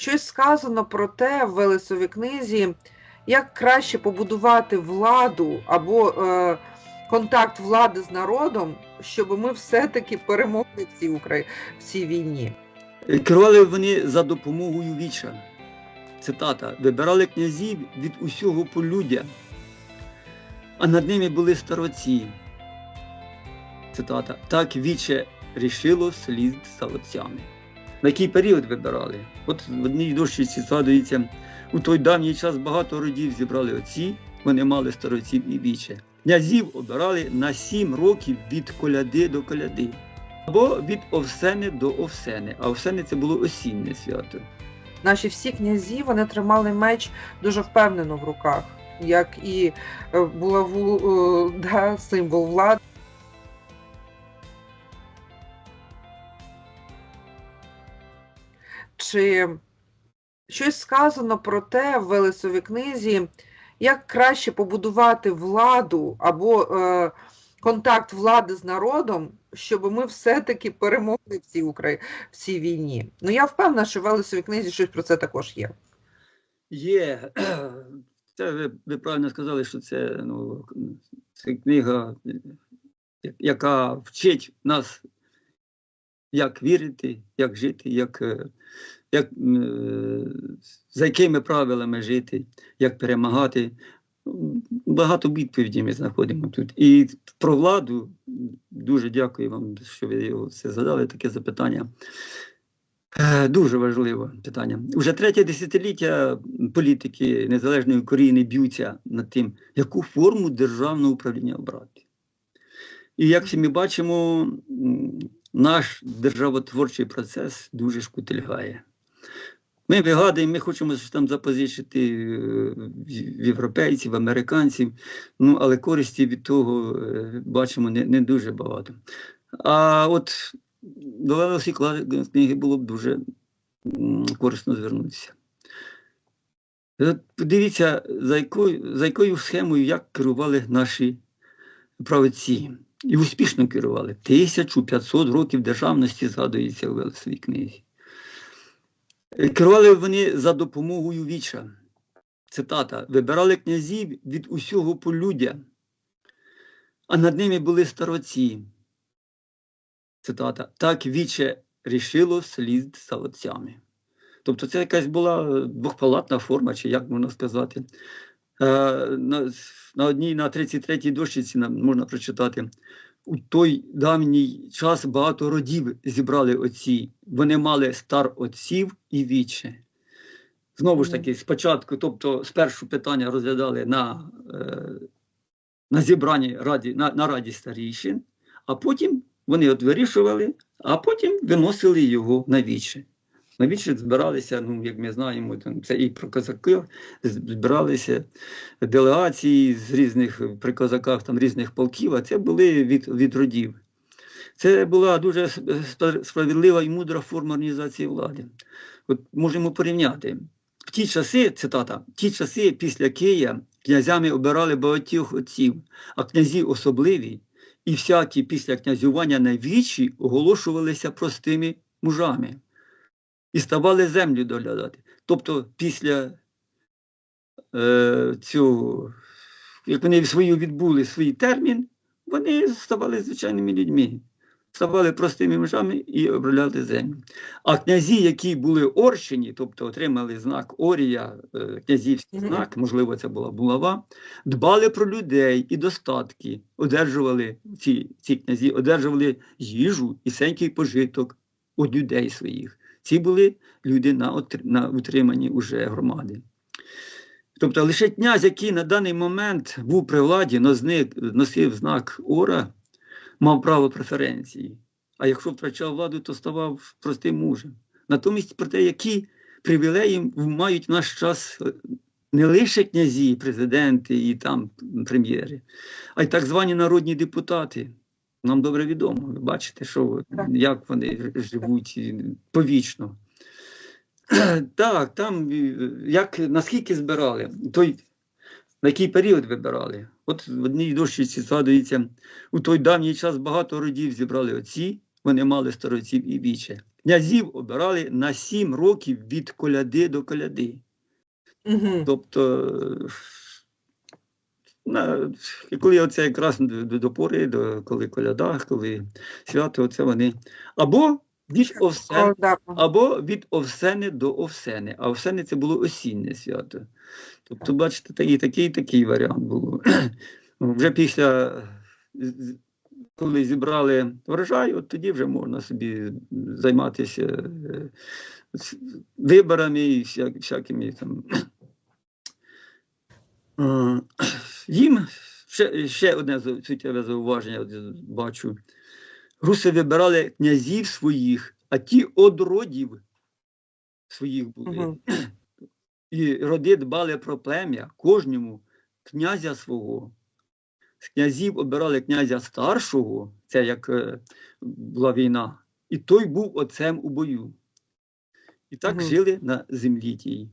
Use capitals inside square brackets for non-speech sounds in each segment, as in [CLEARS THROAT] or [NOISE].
щось сказано про те в Велесовій книзі, як краще побудувати владу або е, контакт влади з народом, щоб ми все-таки перемогли в цій, Украї... в цій війні. Керували вони за допомогою віча. Цитата: вибирали князів від усього полюдя, а над ними були староці. Цитата. Так віче рішило слід за. На який період вибирали? От в одній дощиці згадується, у той давній час багато родів зібрали отці, вони мали староців і віче. Князів обирали на сім років від коляди до коляди або від овсени до овсени. А овсени це було осіннє свято. Наші всі князі вони тримали меч дуже впевнено в руках, як і е, булаву, е, да, символ влади. Чи щось сказано про те в Велесовій книзі, як краще побудувати владу або е, контакт влади з народом, щоб ми все-таки перемогли в цій Украї... в цій війні? Ну я впевнена, що в Велесовій книзі щось про це також є. Є. [CLEARS THROAT] Це ви, ви правильно сказали, що це, ну, це книга, яка вчить нас, як вірити, як жити, як, е, як, е, за якими правилами жити, як перемагати. Багато відповідей ми знаходимо тут. І про владу дуже дякую вам, що ви його це задали, таке запитання. Е, Дуже важливе питання. Уже третє десятиліття політики Незалежної України б'ються над тим, яку форму державного управління обрати. І як всі ми бачимо, наш державотворчий процес дуже шкутильгає. Ми вигадуємо, ми хочемо щось там запозичити е, в європейців, американців, ну, але користі від того е, бачимо не, не дуже багато. А от до Левосі книги було б дуже корисно звернутися. Подивіться, за якою, за якою схемою як керували наші правоці. І успішно керували. 1500 років державності згадується у Велесовій книзі. Е, Керували вони за допомогою віча. Цитата: вибирали князів від усього полюдя, а над ними були староці. Цитата. Так віче рішило слід за отцями. Тобто це якась була двохпалатна форма, чи як можна сказати. Е, На, одній, на 33-й дощиці можна прочитати. У той давній час багато родів зібрали отці. Вони мали стар отців і віче. Знову ж таки, спочатку, тобто спершу питання розглядали на, е, на зібранні раді, на, на раді старішин, а потім вони от вирішували, а потім виносили його на віче. На віче збиралися, ну, як ми знаємо, там, це і про козаки, збиралися делегації з різних при козаках там, різних полків, а це були від, від родів. Це була дуже справедлива і мудра форма організації влади. От можемо порівняти. В ті часи, цитата, в ті часи після Кия князями обирали багатьох отців, а князі особливі, і всякі після князювання на вічі оголошувалися простими мужами і ставали землю доглядати. Тобто після е, цього, як вони свою відбули свій термін, вони ставали звичайними людьми, ставали простими мужами і обробляли землю. А князі, які були орщені, тобто отримали знак Орія, е, князівський знак, можливо, це була булава, дбали про людей і достатки, одержували ці, ці князі, одержували їжу і сенький пожиток від людей своїх. Ці були люди на, на утриманні уже громади. Тобто лише князь, який на даний момент був при владі, носив знак Ора, мав право преференції. А якщо втрачав владу, то ставав простим мужем. Натомість про те, які привілеї мають в наш час е, не лише князі, президенти і там прем'єри, а й так звані народні депутати. Нам добре відомо. Ви бачите, що, як вони живуть повічно. [CLEARS THROAT] Так, там е, як наскільки збирали, той, на який період вибирали. От в одній дощиці згадується, у той давній час багато родів зібрали отці, вони мали староців і віче. Князів обирали на сім років від коляди до коляди. Угу. Тобто, на, і коли оце якраз до, до, пори, до, коли коляда, коли свято, оце вони. Або від овсен, або від овсени до овсени. А овсени це було осіннє свято. Тобто, бачите, такий, такий, такий варіант було. [CLEARS THROAT] Вже після, коли зібрали врожай, от тоді вже можна собі займатися е, виборами і всякими там. [CLEARS THROAT] Їм ще, ще одне суттєве зауваження бачу. Руси вибирали князів своїх, а ті од родів своїх були. Мгм. І роди дбали про плем'я, кожному князя свого. З князів обирали князя старшого, це як е, була війна, і той був отцем у бою. І так Мгм. жили на землі тій.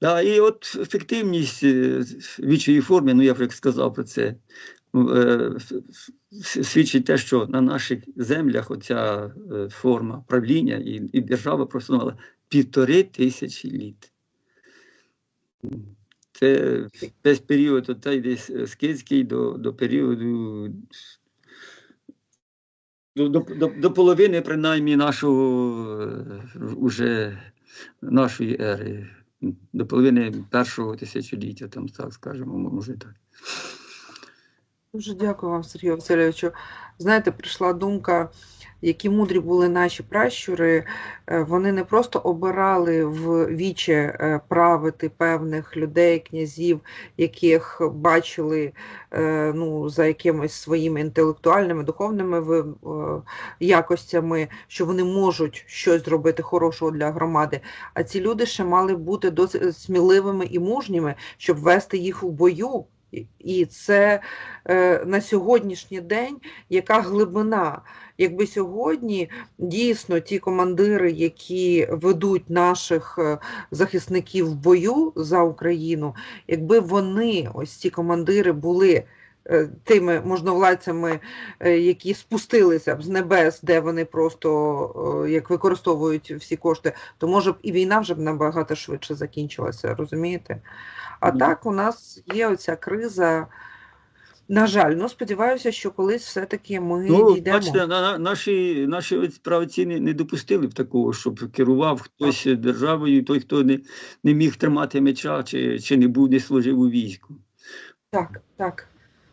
Да, і от ефективність е, вічої форми, ну я вже сказав про це, е, свідчить те, що на наших землях оця е, форма правління і, і держава проснувала півтори тисячі літ. Це весь період оцей десь скидський до, до періоду. До, до, до, половини, принаймні, нашого уже нашої ери, до половини першого тисячоліття, там так скажемо, може так. Дуже дякую вам, Сергію Васильовичу. Знаєте, прийшла думка, які мудрі були наші пращури. Е, Вони не просто обирали в віче е, правити певних людей, князів, яких бачили е, ну, за якимись своїми інтелектуальними, духовними якостями, що вони можуть щось зробити хорошого для громади. А ці люди ще мали бути досить сміливими і мужніми, щоб вести їх у бою. І- це е, на сьогоднішній день яка глибина. Якби сьогодні дійсно ті командири, які ведуть наших е, захисників в бою за Україну, якби вони, ось ці командири, були тими можновладцями, е, які спустилися б з небес, де вони просто е, як використовують всі кошти, то може б і війна вже б набагато швидше закінчилася, розумієте? А так у нас є оця криза. На жаль, ну сподіваюся, що колись все-таки ми Ну, дійдемо. бачите, на, на- наші, наші ось не, не допустили б такого, щоб керував хтось державою, той, хто не, не міг тримати меча чи, чи не був, не служив у війську. Так, так.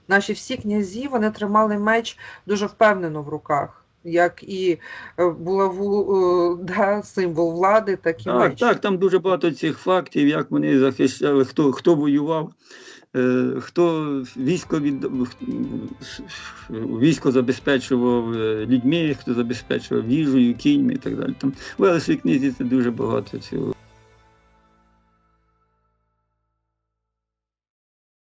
Наші всі князі вони тримали меч дуже впевнено в руках. Як і е, булаву, е, да, символ влади, так і Так, меч. так, там дуже багато цих фактів, як вони захищали, хто, хто воював, е, хто військо від військо забезпечував людьми, хто забезпечував їжею, кіньми і так далі. Там в Велесій книзі це дуже багато цього.